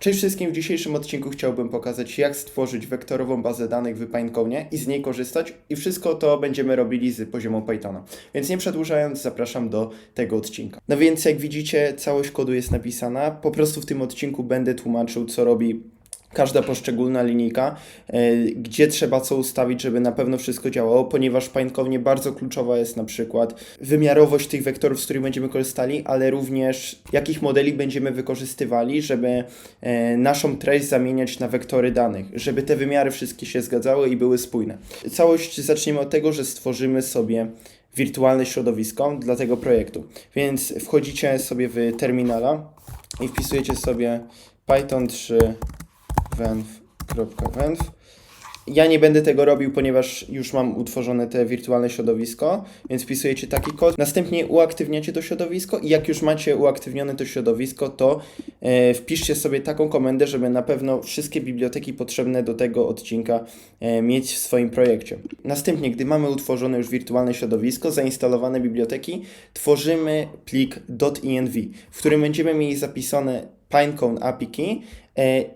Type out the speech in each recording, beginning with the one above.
Cześć wszystkim, w dzisiejszym odcinku chciałbym pokazać jak stworzyć wektorową bazę danych w Pinecone i z niej korzystać i wszystko to będziemy robili z poziomu Pythona. Więc nie przedłużając, zapraszam do tego odcinka. No więc jak widzicie, całość kodu jest napisana, po prostu w tym odcinku będę tłumaczył co robi każda poszczególna linijka, e, gdzie trzeba co ustawić, żeby na pewno wszystko działało, ponieważ w bardzo kluczowa jest na przykład wymiarowość tych wektorów, z których będziemy korzystali, ale również jakich modeli będziemy wykorzystywali, żeby e, naszą treść zamieniać na wektory danych, żeby te wymiary wszystkie się zgadzały i były spójne. Całość zaczniemy od tego, że stworzymy sobie wirtualne środowisko dla tego projektu. Więc wchodzicie sobie w terminala i wpisujecie sobie python 3 venv.venv. Ja nie będę tego robił, ponieważ już mam utworzone te wirtualne środowisko, więc wpisujecie taki kod. Następnie uaktywniacie to środowisko i jak już macie uaktywnione to środowisko, to e, wpiszcie sobie taką komendę, żeby na pewno wszystkie biblioteki potrzebne do tego odcinka e, mieć w swoim projekcie. Następnie, gdy mamy utworzone już wirtualne środowisko, zainstalowane biblioteki, tworzymy plik .env, w którym będziemy mieli zapisane Pinecone API key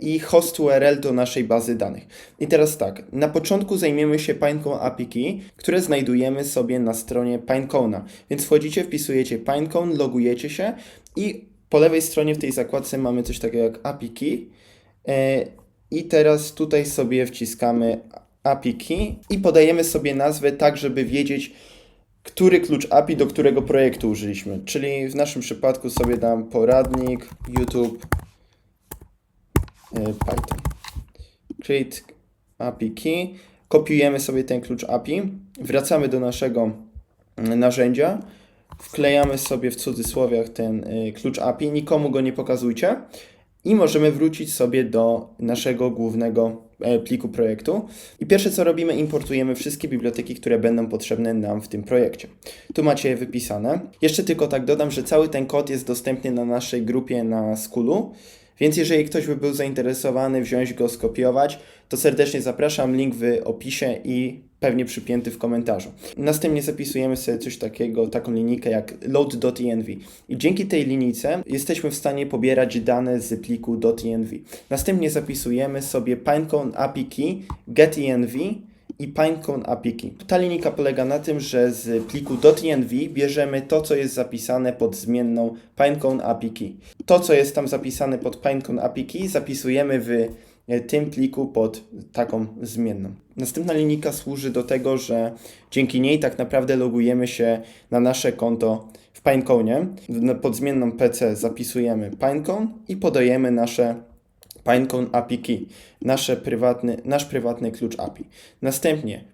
i host URL do naszej bazy danych. I teraz tak, na początku zajmiemy się Pinecone API key, które znajdujemy sobie na stronie Pinecone'a. Więc wchodzicie, wpisujecie Pinecone, logujecie się i po lewej stronie w tej zakładce mamy coś takiego jak API key. I teraz tutaj sobie wciskamy API key i podajemy sobie nazwę tak, żeby wiedzieć, który klucz API do którego projektu użyliśmy. Czyli w naszym przypadku sobie dam poradnik YouTube e, Python. Create API key. Kopiujemy sobie ten klucz API, wracamy do naszego mm, narzędzia, wklejamy sobie w cudzysłowiach ten y, klucz API, nikomu go nie pokazujcie i możemy wrócić sobie do naszego głównego pliku projektu. I pierwsze co robimy, importujemy wszystkie biblioteki, które będą potrzebne nam w tym projekcie. Tu macie je wypisane. Jeszcze tylko tak dodam, że cały ten kod jest dostępny na naszej grupie na Skulu. Więc jeżeli ktoś by był zainteresowany wziąć go, skopiować, to serdecznie zapraszam, link w opisie i pewnie przypięty w komentarzu. Następnie zapisujemy sobie coś takiego, taką linijkę jak load.env i dzięki tej linijce jesteśmy w stanie pobierać dane z pliku .env. Następnie zapisujemy sobie pinecone API key getenv i Pinecone API key. Ta linijka polega na tym, że z pliku .env bierzemy to, co jest zapisane pod zmienną Pinecone API key. To, co jest tam zapisane pod Pinecone API key, zapisujemy w tym pliku pod taką zmienną. Następna linijka służy do tego, że dzięki niej tak naprawdę logujemy się na nasze konto w Pinecone. Pod zmienną PC zapisujemy Pinecone i podajemy nasze Pinecone API Key, nasze prywatny, nasz prywatny klucz API. Następnie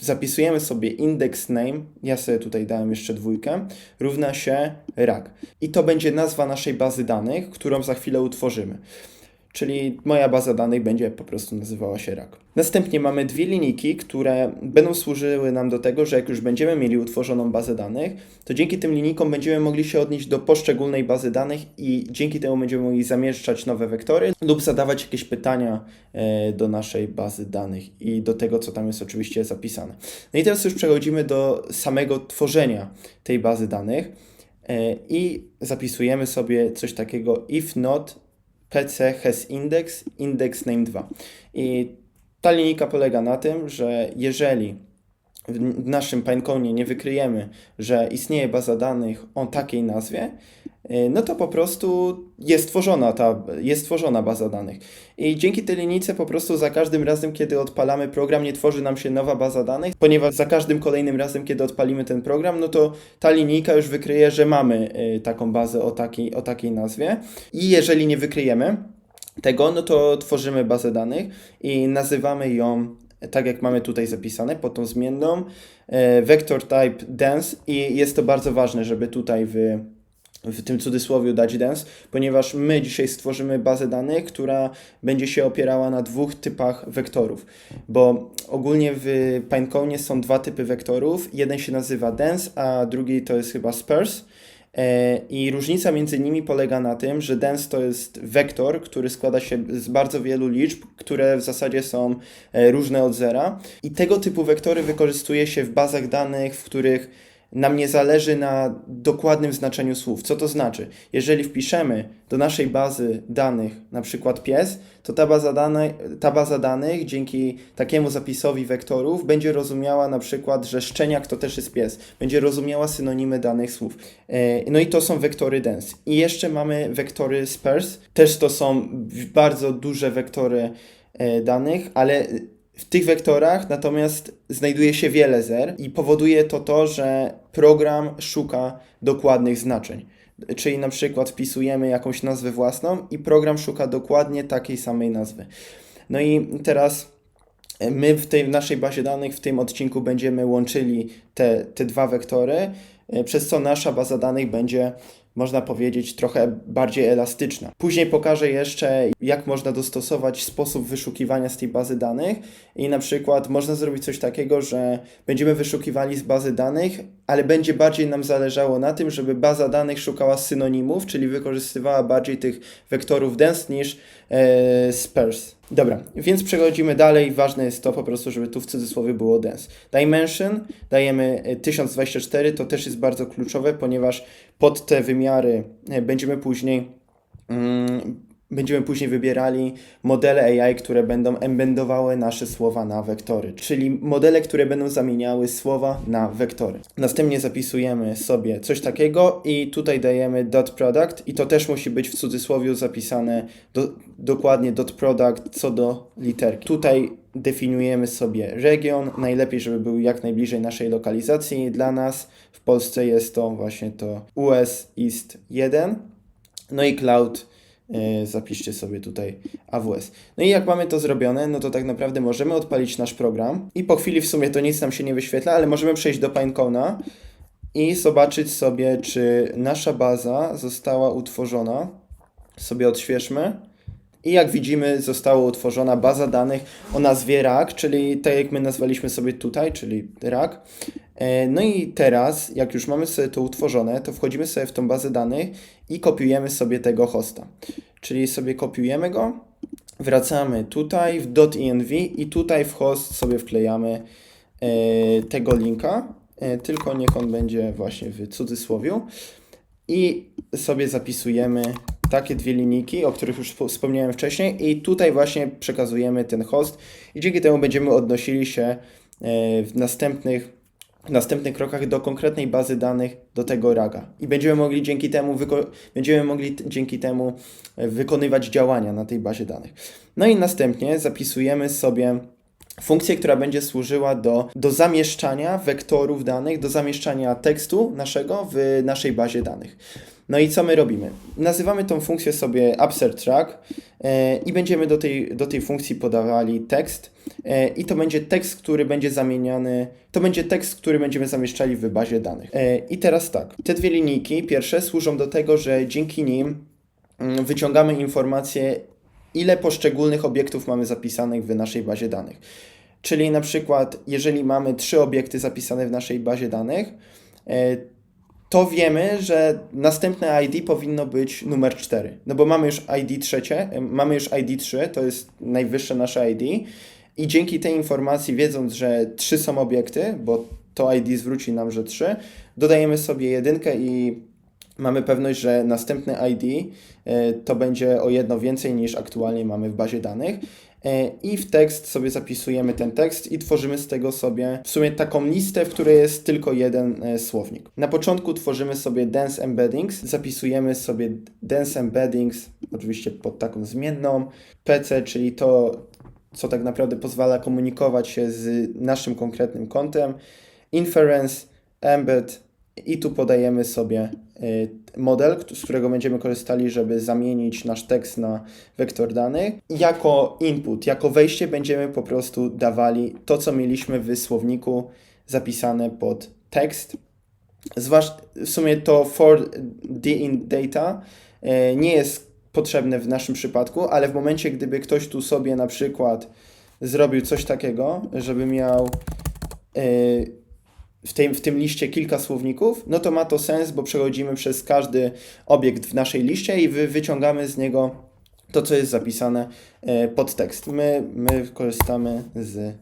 zapisujemy sobie index name, ja sobie tutaj dałem jeszcze dwójkę, równa się rak. I to będzie nazwa naszej bazy danych, którą za chwilę utworzymy. Czyli moja baza danych będzie po prostu nazywała się rak. Następnie mamy dwie linijki, które będą służyły nam do tego, że jak już będziemy mieli utworzoną bazę danych, to dzięki tym linijkom będziemy mogli się odnieść do poszczególnej bazy danych i dzięki temu będziemy mogli zamieszczać nowe wektory lub zadawać jakieś pytania e, do naszej bazy danych i do tego, co tam jest oczywiście zapisane. No i teraz już przechodzimy do samego tworzenia tej bazy danych e, i zapisujemy sobie coś takiego if not PC has index, index name 2. I ta linijka polega na tym, że jeżeli w naszym Pinecone nie wykryjemy, że istnieje baza danych o takiej nazwie, no to po prostu jest tworzona ta, jest tworzona baza danych. I dzięki tej linijce po prostu za każdym razem, kiedy odpalamy program, nie tworzy nam się nowa baza danych, ponieważ za każdym kolejnym razem, kiedy odpalimy ten program, no to ta linijka już wykryje, że mamy y, taką bazę o takiej, o takiej nazwie. I jeżeli nie wykryjemy, tego, no to tworzymy bazę danych i nazywamy ją tak jak mamy tutaj zapisane, pod tą zmienną e, vector type dense i jest to bardzo ważne, żeby tutaj w, w tym cudzysłowie dać dense, ponieważ my dzisiaj stworzymy bazę danych, która będzie się opierała na dwóch typach wektorów, bo ogólnie w Pinecone są dwa typy wektorów, jeden się nazywa dense, a drugi to jest chyba sparse, I różnica między nimi polega na tym, że dense to jest wektor, który składa się z bardzo wielu liczb, które w zasadzie są e, różne od zera. I tego typu wektory wykorzystuje się w bazach danych, w których nam nie zależy na dokładnym znaczeniu słów. Co to znaczy? Jeżeli wpiszemy do naszej bazy danych na przykład pies, to ta baza, dane, ta baza danych dzięki takiemu zapisowi wektorów będzie rozumiała na przykład, że szczeniak to też jest pies. Będzie rozumiała synonimy danych słów. E, No i to są wektory dense. I jeszcze mamy wektory sparse. Też to są bardzo duże wektory e, danych, ale w tych wektorach natomiast znajduje się wiele zer i powoduje to to, że program szuka dokładnych znaczeń. Czyli na przykład wpisujemy jakąś nazwę własną i program szuka dokładnie takiej samej nazwy. No i teraz e, my w tej w naszej bazie danych w tym odcinku będziemy łączyli te, te dwa wektory, e, przez co nasza baza danych będzie można powiedzieć, trochę bardziej elastyczna. Później pokażę jeszcze, jak można dostosować sposób wyszukiwania z tej bazy danych i na przykład można zrobić coś takiego, że będziemy wyszukiwali z bazy danych, ale będzie bardziej nam zależało na tym, żeby baza danych szukała synonimów, czyli wykorzystywała bardziej tych wektorów dense niż e, sparse. Dobra, więc przechodzimy dalej. Ważne jest to po prostu, żeby tu w cudzysłowie było dense. Dimension dajemy e, 1024, to też jest bardzo kluczowe, ponieważ pod te wymiary e, będziemy później mm, będziemy później wybierali modele AI, które będą embendowały nasze słowa na wektory, czyli modele, które będą zamieniały słowa na wektory. Następnie zapisujemy sobie coś takiego i tutaj dajemy dot product i to też musi być w cudzysłowie zapisane do, dokładnie dot product co do literki. Tutaj definiujemy sobie region, najlepiej, żeby był jak najbliżej naszej lokalizacji. Dla nas w Polsce jest to właśnie to US East 1, no i cloud zapiszcie sobie tutaj AWS. No i jak mamy to zrobione, no to tak naprawdę możemy odpalić nasz program i po chwili w sumie to nic nam się nie wyświetla, ale możemy przejść do Pinecona i zobaczyć sobie, czy nasza baza została utworzona. Sobie odświeżmy. I jak widzimy, została utworzona baza danych o nazwie RAK, czyli tak jak my nazwaliśmy sobie tutaj, czyli RAK. E, No i teraz, jak już mamy sobie to utworzone, to wchodzimy sobie w tą bazę danych i kopiujemy sobie tego hosta. Czyli sobie kopiujemy go, wracamy tutaj w .env i tutaj w host sobie wklejamy e, tego linka, e, tylko niech on będzie właśnie w cudzysłowiu i sobie zapisujemy takie dwie linijki, o których już wspo- wspomniałem wcześniej i tutaj właśnie przekazujemy ten host i dzięki temu będziemy odnosili się w następnych, w następnych krokach do konkretnej bazy danych do tego raga i będziemy mogli dzięki temu będziemy mogli dzięki temu e, wykonywać działania na tej bazie danych. No i następnie zapisujemy sobie funkcję, która będzie służyła do, do zamieszczania wektorów danych, do zamieszczania tekstu naszego w naszej bazie danych. No i co my robimy? Nazywamy tą funkcję sobie upsert track e, i będziemy do tej, do tej funkcji podawali tekst e, i to będzie tekst, który będzie zamieniany, to będzie tekst, który będziemy zamieszczali w bazie danych. E, I teraz tak, te dwie linijki pierwsze służą do tego, że dzięki nim mm, wyciągamy informacje, ile poszczególnych obiektów mamy zapisanych w naszej bazie danych. Czyli na przykład, jeżeli mamy trzy obiekty zapisane w naszej bazie danych, to wiemy, że następne ID powinno być numer 4. No bo mamy już ID trzecie, mamy już ID 3, to jest najwyższe nasze ID. I dzięki tej informacji, wiedząc, że trzy są obiekty, bo to ID zwróci nam, że trzy, dodajemy sobie jedynkę i mamy pewność, że następne ID to będzie o jedno więcej niż aktualnie mamy w bazie danych. E, I w tekst sobie zapisujemy ten tekst i tworzymy z tego sobie w sumie taką listę, w której jest tylko jeden e, słownik. Na początku tworzymy sobie dense embeddings, zapisujemy sobie dense embeddings, oczywiście pod taką zmienną, PC, czyli to, co tak naprawdę pozwala komunikować się z naszym konkretnym kontem, inference, embed i tu podajemy sobie y, model, z którego będziemy korzystali, żeby zamienić nasz tekst na wektor danych. Jako input, jako wejście będziemy po prostu dawali to, co mieliśmy w słowniku zapisane pod tekst. Zwłasz, w sumie to for the in data y, nie jest potrzebne w naszym przypadku, ale w momencie, gdyby ktoś tu sobie na przykład zrobił coś takiego, żeby miał y, w tym, w tym liście kilka słowników, no to ma to sens, bo przechodzimy przez każdy obiekt w naszej liście i wy, wyciągamy z niego to, co jest zapisane e, pod tekst. My, my korzystamy z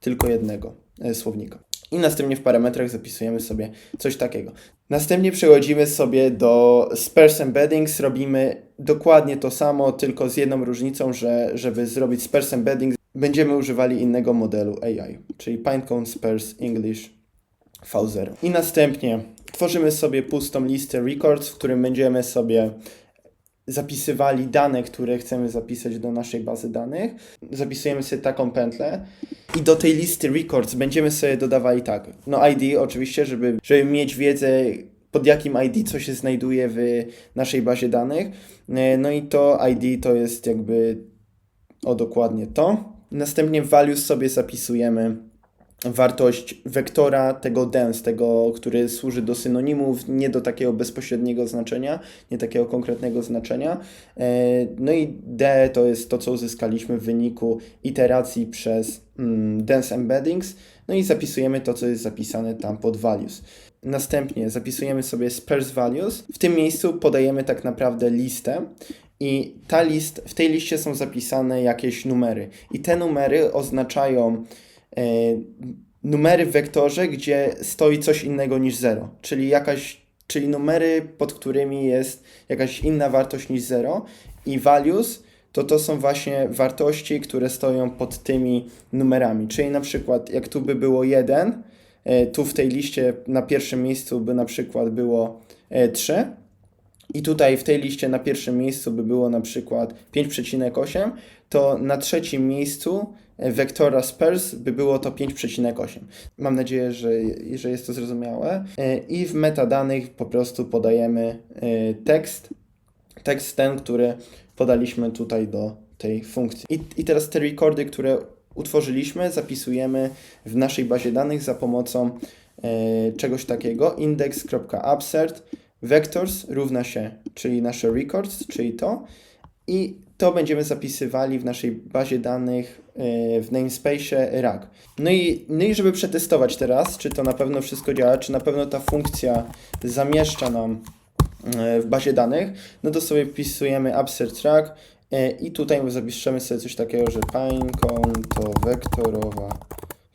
tylko jednego e, słownika. i następnie w parametrach zapisujemy sobie coś takiego. Następnie przechodzimy sobie do sparse embeddings, robimy dokładnie to samo, tylko z jedną różnicą, że żeby zrobić sparse embeddings będziemy używali innego modelu AI, czyli Pinecone Sparse English V0. I następnie tworzymy sobie pustą listę records, w którym będziemy sobie zapisywali dane, które chcemy zapisać do naszej bazy danych. Zapisujemy sobie taką pętlę i do tej listy records będziemy sobie dodawali tak, no ID oczywiście, żeby, żeby mieć wiedzę pod jakim ID co się znajduje w naszej bazie danych. No i to ID to jest jakby o dokładnie to. Następnie values sobie zapisujemy wartość wektora tego dense, tego, który służy do synonimów, nie do takiego bezpośredniego znaczenia, nie takiego konkretnego znaczenia. E, No i D to jest to, co uzyskaliśmy w wyniku iteracji przez mm, dense embeddings. No i zapisujemy to, co jest zapisane tam pod values. Następnie zapisujemy sobie sparse values. W tym miejscu podajemy tak naprawdę listę i ta list, w tej liście są zapisane jakieś numery. I te numery oznaczają numery w wektorze, gdzie stoi coś innego niż 0, czyli jakaś, czyli numery, pod którymi jest jakaś inna wartość niż 0 i values to to są właśnie wartości, które stoją pod tymi numerami. Czyli na przykład jak tu by było 1, e, tu w tej liście na pierwszym miejscu by na przykład było e, 3 i tutaj w tej liście na pierwszym miejscu by było na przykład 5,8, to na trzecim miejscu e, wektora sparse by było to 5,8. Mam nadzieję, że, że jest to zrozumiałe. E, I w metadanych po prostu podajemy e, tekst, tekst ten, który podaliśmy tutaj do tej funkcji. I, i teraz te rekordy, które utworzyliśmy, zapisujemy w naszej bazie danych za pomocą e, czegoś takiego index.upsert vectors równa się, czyli nasze records, czyli to i to będziemy zapisywali w naszej bazie danych w namespace rack. No i, no i żeby przetestować teraz, czy to na pewno wszystko działa, czy na pewno ta funkcja zamieszcza nam e, w bazie danych, no to sobie wpisujemy upsert rack e, i tutaj zapiszemy sobie coś takiego, że pinecone to wektorowa,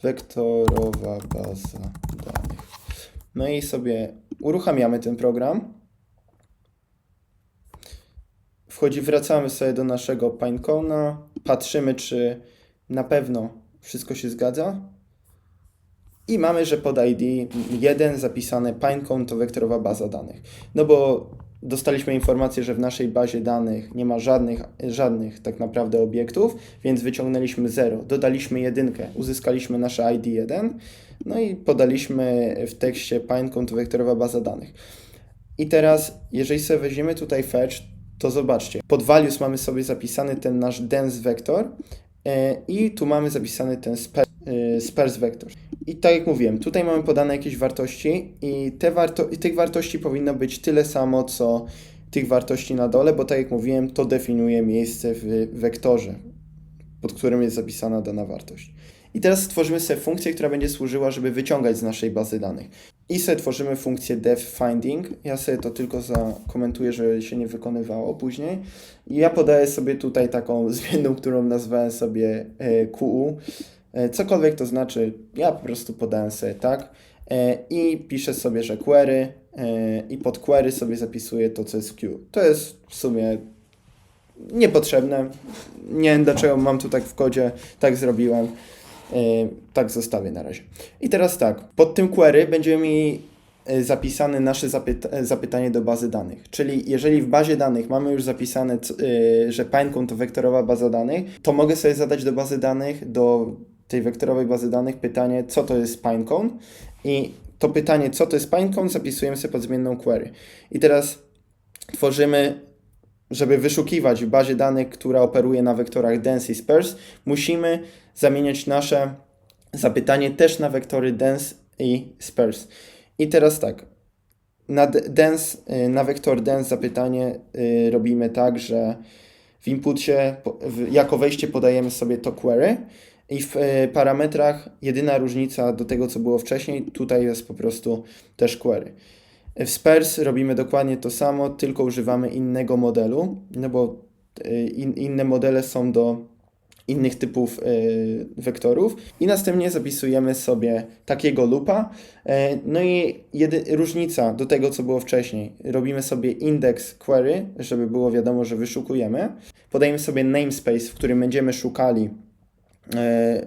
wektorowa baza danych. No i sobie uruchamiamy ten program. Wchodzi, wracamy sobie do naszego Pinecona, patrzymy, czy na pewno wszystko się zgadza. I mamy, że pod ID 1 zapisane Pinecone to wektorowa baza danych. No bo dostaliśmy informację, że w naszej bazie danych nie ma żadnych, żadnych tak naprawdę obiektów, więc wyciągnęliśmy 0, dodaliśmy jedynkę, uzyskaliśmy nasze ID 1, no i podaliśmy w tekście Pinecone to wektorowa baza danych. I teraz, jeżeli sobie weźmiemy tutaj fetch, to zobaczcie, pod values mamy sobie zapisany ten nasz dense vector i tu mamy zapisany ten e, sparse vector. I tak jak mówiłem, tutaj mamy podane jakieś wartości i, te warto i tych wartości powinno być tyle samo, co tych wartości na dole, bo tak jak mówiłem, to definiuje miejsce w wektorze, pod którym jest zapisana dana wartość. I teraz stworzymy sobie funkcję, która będzie służyła, żeby wyciągać z naszej bazy danych. I sobie tworzymy funkcję defFinding. Ja sobie to tylko zakomentuję, żeby się nie wykonywało później. I ja podaję sobie tutaj taką zmienną, którą nazwałem sobie e, QU. E, Cokolwiek to znaczy, ja po prostu podałem sobie tak e, i piszę sobie, że query i pod query sobie zapisuję to, co jest Q. To jest w sumie niepotrzebne. Nie wiem dlaczego mam tu tak w kodzie, tak zrobiłem. E, Tak zostawię na razie. I teraz tak, pod tym query będziemy mieli e, zapisane nasze zapyta- e, zapytanie do bazy danych. Czyli jeżeli w bazie danych mamy już zapisane, że Pinecone to wektorowa baza danych, to mogę sobie zadać do bazy danych, do tej wektorowej bazy danych pytanie, co to jest Pinecone i to pytanie, co to jest Pinecone, zapisujemy sobie pod zmienną query. I teraz tworzymy żeby wyszukiwać w bazie danych, która operuje na wektorach dense i sparse, musimy zamieniać nasze zapytanie też na wektory dense i sparse. I teraz tak, na dense, y, na wektor dense zapytanie y, robimy tak, że w w- jako wejście podajemy sobie to query i w y, parametrach jedyna różnica do tego, co było wcześniej, tutaj jest po prostu też query. W Spers robimy dokładnie to samo, tylko używamy innego modelu, no bo y, in, inne modele są do innych typów y, wektorów i następnie zapisujemy sobie takiego loopa. E, No i jedy, różnica do tego, co było wcześniej. Robimy sobie index query, żeby było wiadomo, że wyszukujemy. Podajemy sobie namespace, w którym będziemy szukali e,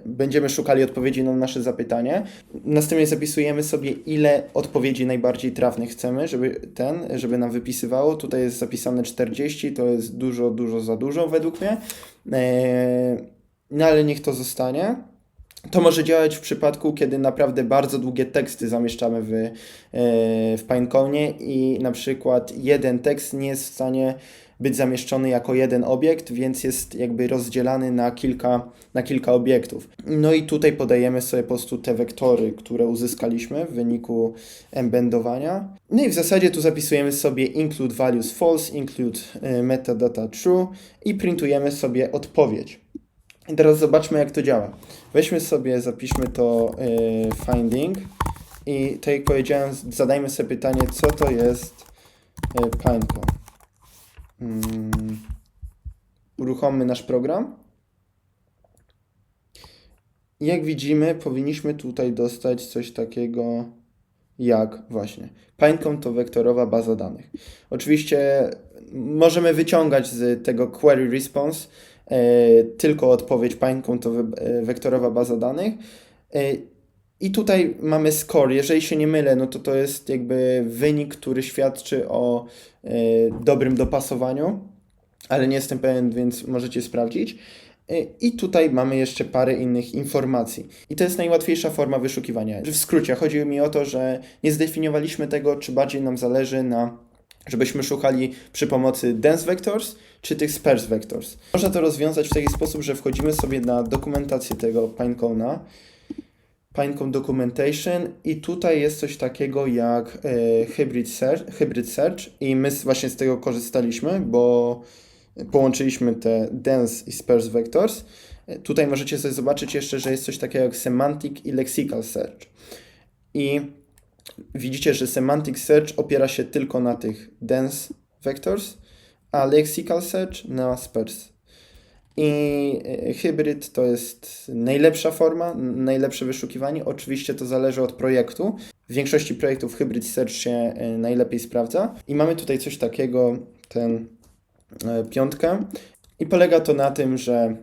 będziemy szukali odpowiedzi na nasze zapytanie. Następnie zapisujemy sobie, ile odpowiedzi najbardziej trafnych chcemy, żeby ten, żeby nam wypisywało. Tutaj jest zapisane 40, to jest dużo, dużo za dużo według mnie. E, No ale niech to zostanie. To może działać w przypadku, kiedy naprawdę bardzo długie teksty zamieszczamy w, e, w Pinecone i na przykład jeden tekst nie jest w stanie być zamieszczony jako jeden obiekt, więc jest jakby rozdzielany na kilka, na kilka obiektów. No i tutaj podajemy sobie po prostu te wektory, które uzyskaliśmy w wyniku embendowania. No i w zasadzie tu zapisujemy sobie include values false, include e, metadata true i printujemy sobie odpowiedź. I teraz zobaczmy, jak to działa. Weźmy sobie, zapiszmy to y, finding i tak jak powiedziałem, zadajmy sobie pytanie, co to jest y, Pinecone. Mm, uruchommy nasz program. Jak widzimy, powinniśmy tutaj dostać coś takiego jak właśnie. Pinecone to wektorowa baza danych. Oczywiście możemy wyciągać z tego query response e, tylko odpowiedź Pinecone to e, wektorowa baza danych. E, I tutaj mamy score. Jeżeli się nie mylę, no to to jest jakby wynik, który świadczy o e, dobrym dopasowaniu, ale nie jestem pewien, więc możecie sprawdzić. E, I tutaj mamy jeszcze parę innych informacji. I to jest najłatwiejsza forma wyszukiwania. W skrócie, chodzi mi o to, że nie zdefiniowaliśmy tego, czy bardziej nam zależy na żebyśmy szukali przy pomocy dense vectors czy tych sparse vectors. Można to rozwiązać w taki sposób, że wchodzimy sobie na dokumentację tego Pinecone'a, Pinecone Documentation i tutaj jest coś takiego jak e, hybrid, search, hybrid search i my właśnie z tego korzystaliśmy, bo połączyliśmy te dense i sparse vectors. E, Tutaj możecie sobie zobaczyć jeszcze, że jest coś takiego jak semantic i lexical search. I widzicie, że semantic search opiera się tylko na tych dense vectors, a lexical search na sparse. I e, hybryd to jest najlepsza forma, najlepsze wyszukiwanie. Oczywiście to zależy od projektu. W większości projektów hybrid search się e, najlepiej sprawdza. I mamy tutaj coś takiego, ten e, piątkę. I polega to na tym, że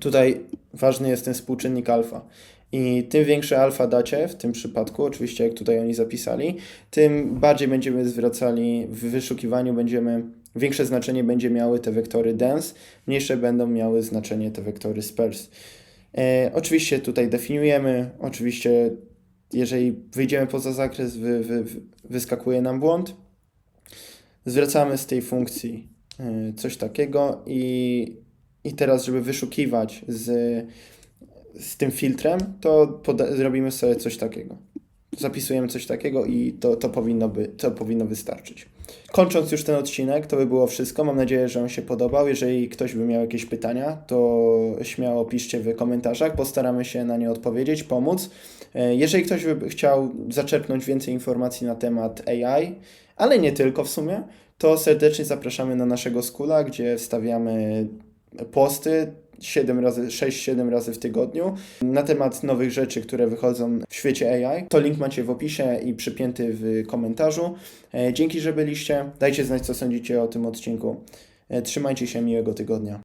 tutaj ważny jest ten współczynnik alfa. I tym większe alfa dacie, w tym przypadku, oczywiście jak tutaj oni zapisali, tym bardziej będziemy zwracali w wyszukiwaniu, będziemy, większe znaczenie będzie miały te wektory dense, mniejsze będą miały znaczenie te wektory sparse. E, oczywiście tutaj definiujemy, oczywiście jeżeli wyjdziemy poza zakres, wy, wy, wy, wyskakuje nam błąd. Zwracamy z tej funkcji e, coś takiego i, i teraz, żeby wyszukiwać z, z tym filtrem, to zrobimy sobie coś takiego. Zapisujemy coś takiego i to, to, powinno by, to powinno wystarczyć. Kończąc już ten odcinek, to by było wszystko. Mam nadzieję, że on się podobał. Jeżeli ktoś by miał jakieś pytania, to śmiało piszcie w komentarzach. Postaramy się na nie odpowiedzieć, pomóc. E, Jeżeli ktoś by chciał zaczerpnąć więcej informacji na temat AI, ale nie tylko w sumie, to serdecznie zapraszamy na naszego skula, gdzie wstawiamy posty 7 razy, 6-7 razy w tygodniu na temat nowych rzeczy, które wychodzą w świecie AI. To link macie w opisie i przypięty w komentarzu. E, Dzięki, że byliście. Dajcie znać, co sądzicie o tym odcinku. E, Trzymajcie się, miłego tygodnia.